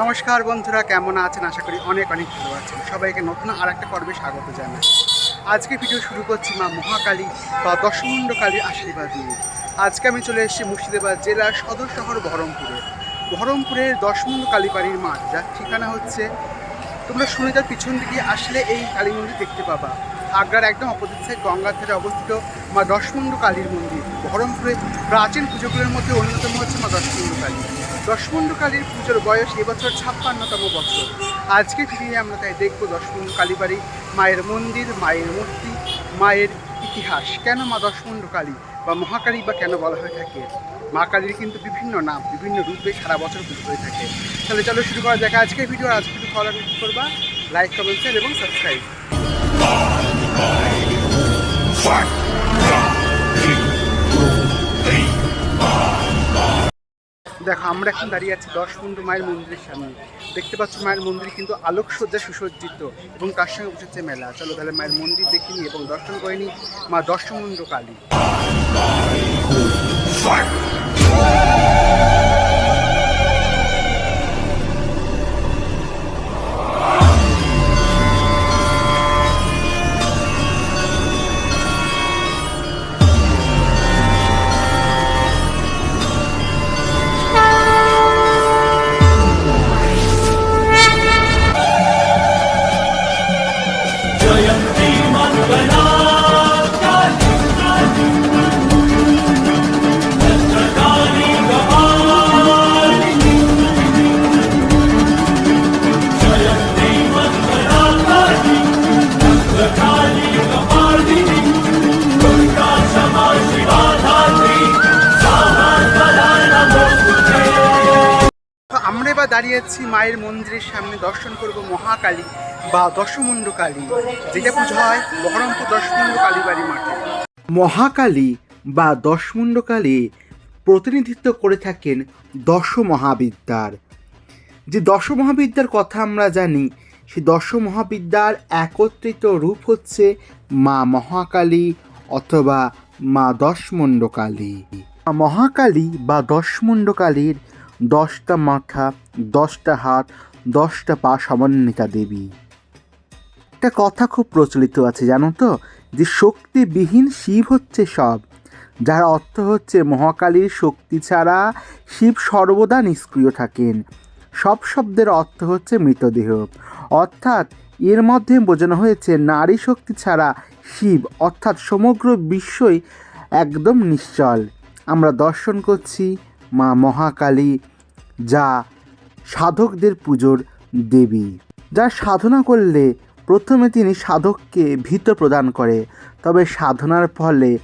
নমস্কার বন্ধুরা, কেমন আছেন? আশা করি অনেক অনেক ভালো আছেন। সবাইকে নতুন আর একটা পর্বে স্বাগত জানাই। আজকে ভিডিও শুরু করছি মা মহাকালী বা দশমুণ্ড কালীর আশীর্বাদ নিয়ে। আজকে আমি চলে এসেছি মুর্শিদাবাদ জেলার সদর শহর বহরমপুরে। বহরমপুরের দশমুণ্ড কালীবাড়ির মাঠ, যার ঠিকানা হচ্ছে তোমরা সুনিতার পিছন দিকে আসলে এই কালী মন্দির দেখতে পাবা। আগ্রার একদম অপোজিট সাইড গঙ্গার ধারে অবস্থিত মা দশমুণ্ড কালীর মন্দির। বহরমপুরে প্রাচীন পুজোগুলোর মধ্যে অন্যতম হচ্ছে মা দশমুণ্ড কালী দশমুণ্ড কালীর পুজোর বয়স এবছর ছাপ্পান্নতম বছর আজকে ফিরিয়ে আমরা তাই দেখব দশমুণ্ড কালীবাড়ি মায়ের মন্দির মায়ের মূর্তি মায়ের ইতিহাস কেন মা দশমুণ্ড কালী বা মহাকালী বা কেন বলা হয়ে থাকে মা কালীর কিন্তু বিভিন্ন নাম বিভিন্ন রূপে সারা বছর পুজো হয়ে থাকে তাহলে চলো শুরু করা যাক আজকের ভিডিও আজকে লাগলে কি করবা লাইক কমেন্ট শেয়ার এবং সাবস্ক্রাইব দেখো, আমরা এখন দাঁড়িয়ে আছি দশ পনেরো মায়ের মন্দিরের সামনে। দেখতে পাচ্ছ মায়ের মন্দির কিন্তু আলোকসজ্জা সুসজ্জিত এবং তার সঙ্গে বসেছে মেলা। চলো তাহলে মায়ের মন্দির দেখিনি এবং দর্শন করিনি মা দশমুণ্ড কালী আমরা এবার দাঁড়িয়ে আছি মায়ের মন্দিরের সামনে দর্শন করব মহাকালী বা দশমুণ্ড কালী যেটা পুজো হয় বহরমপুর দশমুণ্ড কালীবাড়ি মাঠে। মহাকালী বা দশমুণ্ড কালী প্রতিনিধিত্ব করে থাকেন দশ মহাবিদ্যার যে দশ মহাবিদ্যার কথা আমরা জানি সেই দশ মহাবিদ্যার একত্রিত রূপ হচ্ছে মা মহাকালী অথবা মা দশমুণ্ডকালী। মা মহাকালী বা দশমুণ্ডকালীর দশটা মাথা দশটা হাত, দশটা পা সমন্বিতা দেবী। একটা কথা খুব প্রচলিত আছে, জানো তো, যে শক্তিবিহীন শিব হচ্ছে সব। যার অর্থ হচ্ছে মহাকালীর শক্তি ছাড়া শিব সর্বদা নিষ্ক্রিয় থাকেন। সব শব্দের অর্থ হচ্ছে মৃতদেহ। অর্থাৎ এর মধ্যে বোঝানো হয়েছে নারী শক্তি ছাড়া শিব, অর্থাৎ সমগ্র বিশ্বই একদম নিশ্চল। আমরা দর্শন করছি মা মহাকালী, যা সাধকদের পুজোর দেবী। যা সাধনা করলে প্রথমে তিনি সাধককে ভীত প্রদান করে, তবে সাধনার ফলে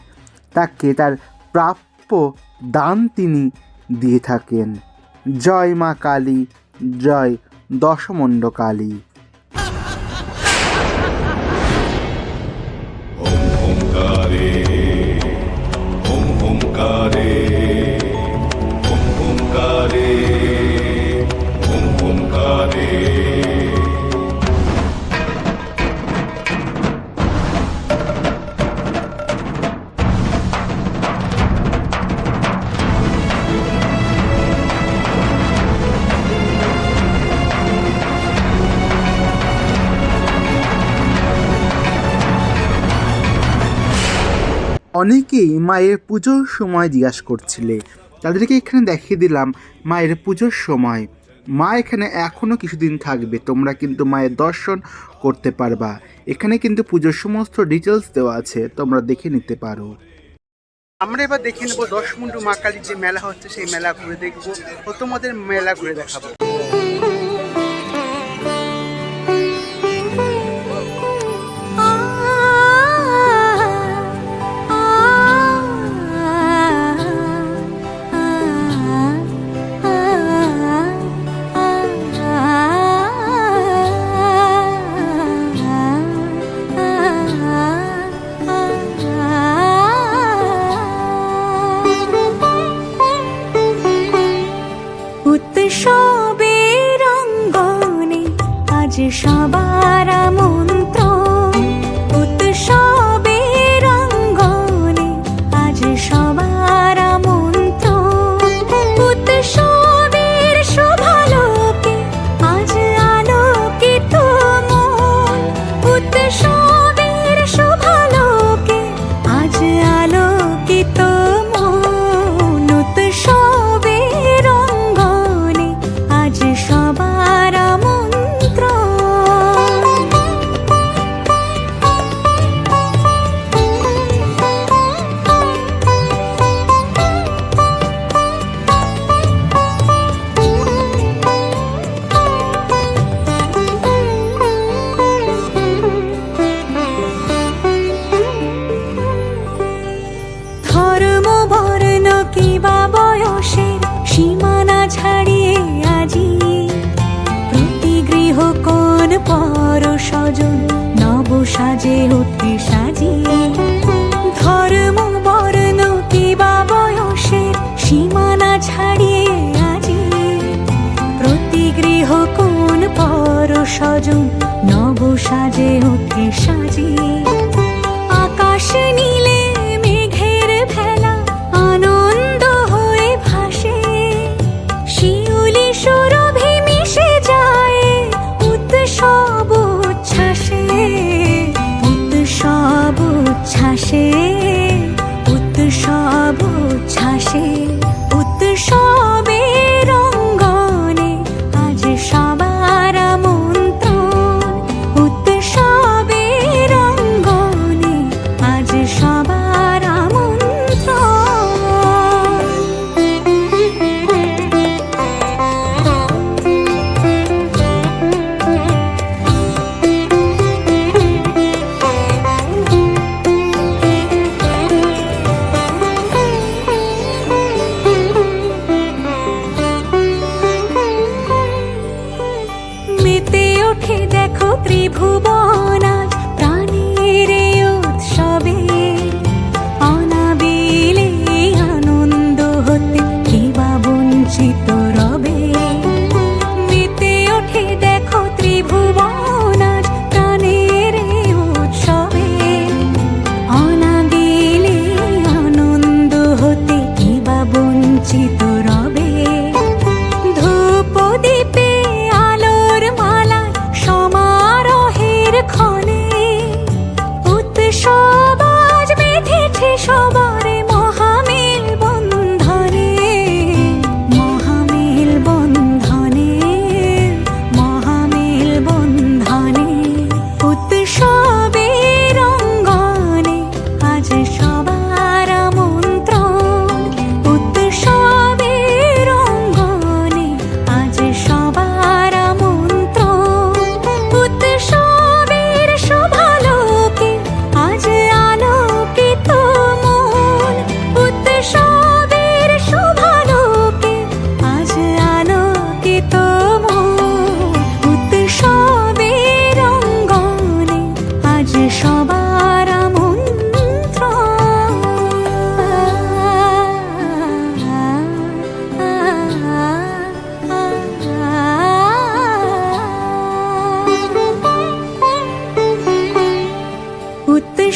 তাকে তার প্রাপ্য দান তিনি দিয়ে থাকেন। জয় মা কালী, জয় দশমণ্ড কালী। অনেকেই মায়ের পুজোর সময় জিজ্ঞাসা করছিলে। তাদেরকে এখানে দেখিয়ে দিলাম মায়ের পুজোর সময়। মা এখানে এখনও কিছুদিন থাকবে, তোমরা কিন্তু মায়ের দর্শন করতে পারবা। এখানে কিন্তু পুজোর সমস্ত ডিটেলস দেওয়া আছে, তোমরা দেখে নিতে পারো। আমরা এবার দেখে নেব দশমুন্ডু মা কালীর যে মেলা হচ্ছে, সেই মেলা ঘুরে দেখব। ও তোমাদের মেলা ঘুরে দেখাবো। আজ সবার পর স্বজন নব সাজে, অতি সাজি। ধর্ম, বর্ণ, কিবা বয়সের সীমানা ছাড়িয়ে আজি প্রতি গৃহ কোন পর স্বজন নব সাজে, অতি সাজি।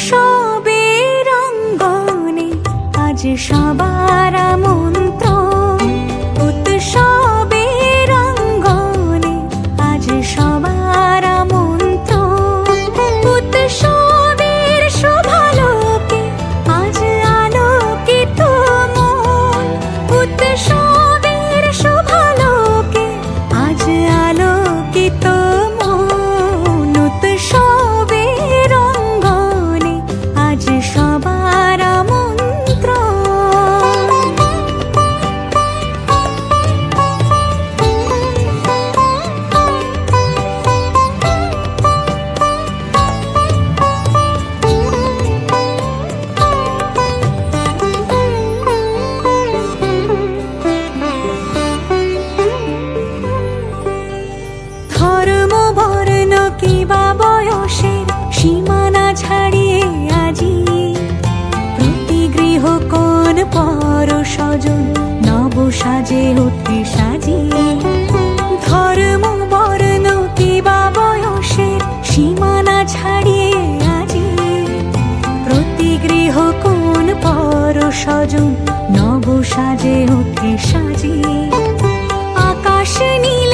সবের অঙ্গনে আজ সবার মন্ত্র উৎসবের সবার আজ আলোকিত শোভা ভজন নব সাজে অতি সাজি। ধর্ম বর্ণ বয়সের সীমানা ছাড়িয়ে আজি প্রতি গৃহ কোন পর সজন নব সাজে অতি সাজি। আকাশ নীল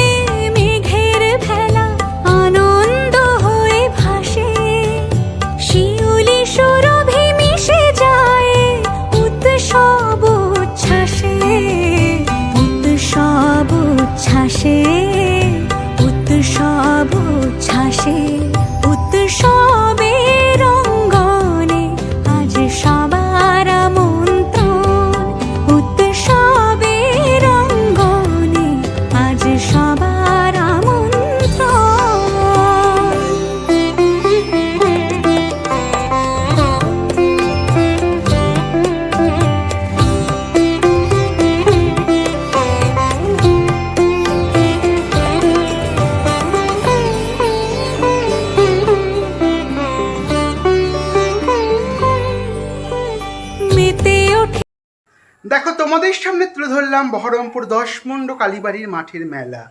তোমাদের সামনে তুলে ধরলাম বহরমপুর দশমুন্ড কালীবাড়ির মাঠের মেলা।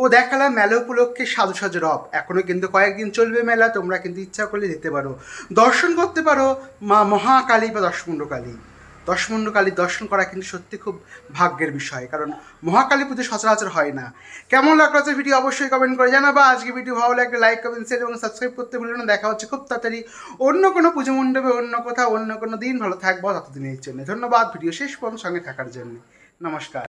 ও দেখালাম মেলা উপলক্ষে সাজু সাজু রব। এখনও কিন্তু কয়েকদিন চলবে মেলা, তোমরা কিন্তু ইচ্ছা করলে যেতে পারো। দর্শন করতে পারো মা মহাকালী বা দশমুণ্ড কালী। দশমুণ্ড কালীর দর্শন করা কিন্তু সত্যি খুব ভাগ্যের বিষয়, কারণ মহাকালী পুজো সচরাচর হয় না। কেমন লাগল আজকের ভিডিও অবশ্যই কমেন্ট করে জানাবা। আজকে ভিডিও ভালো লাগলে লাইক কমেন্ট শেয়ার এবং সাবস্ক্রাইব করতে ভুলো না। দেখা হচ্ছে খুব তাড়াতাড়ি অন্য কোনো পুজো মণ্ডপে, অন্য কোথাও, অন্য কোনো দিন। ভালো থাকব, ততদিনের জন্য। ধন্যবাদ। ভিডিও শেষ পর্যন্ত সঙ্গে থাকার জন্য। নমস্কার।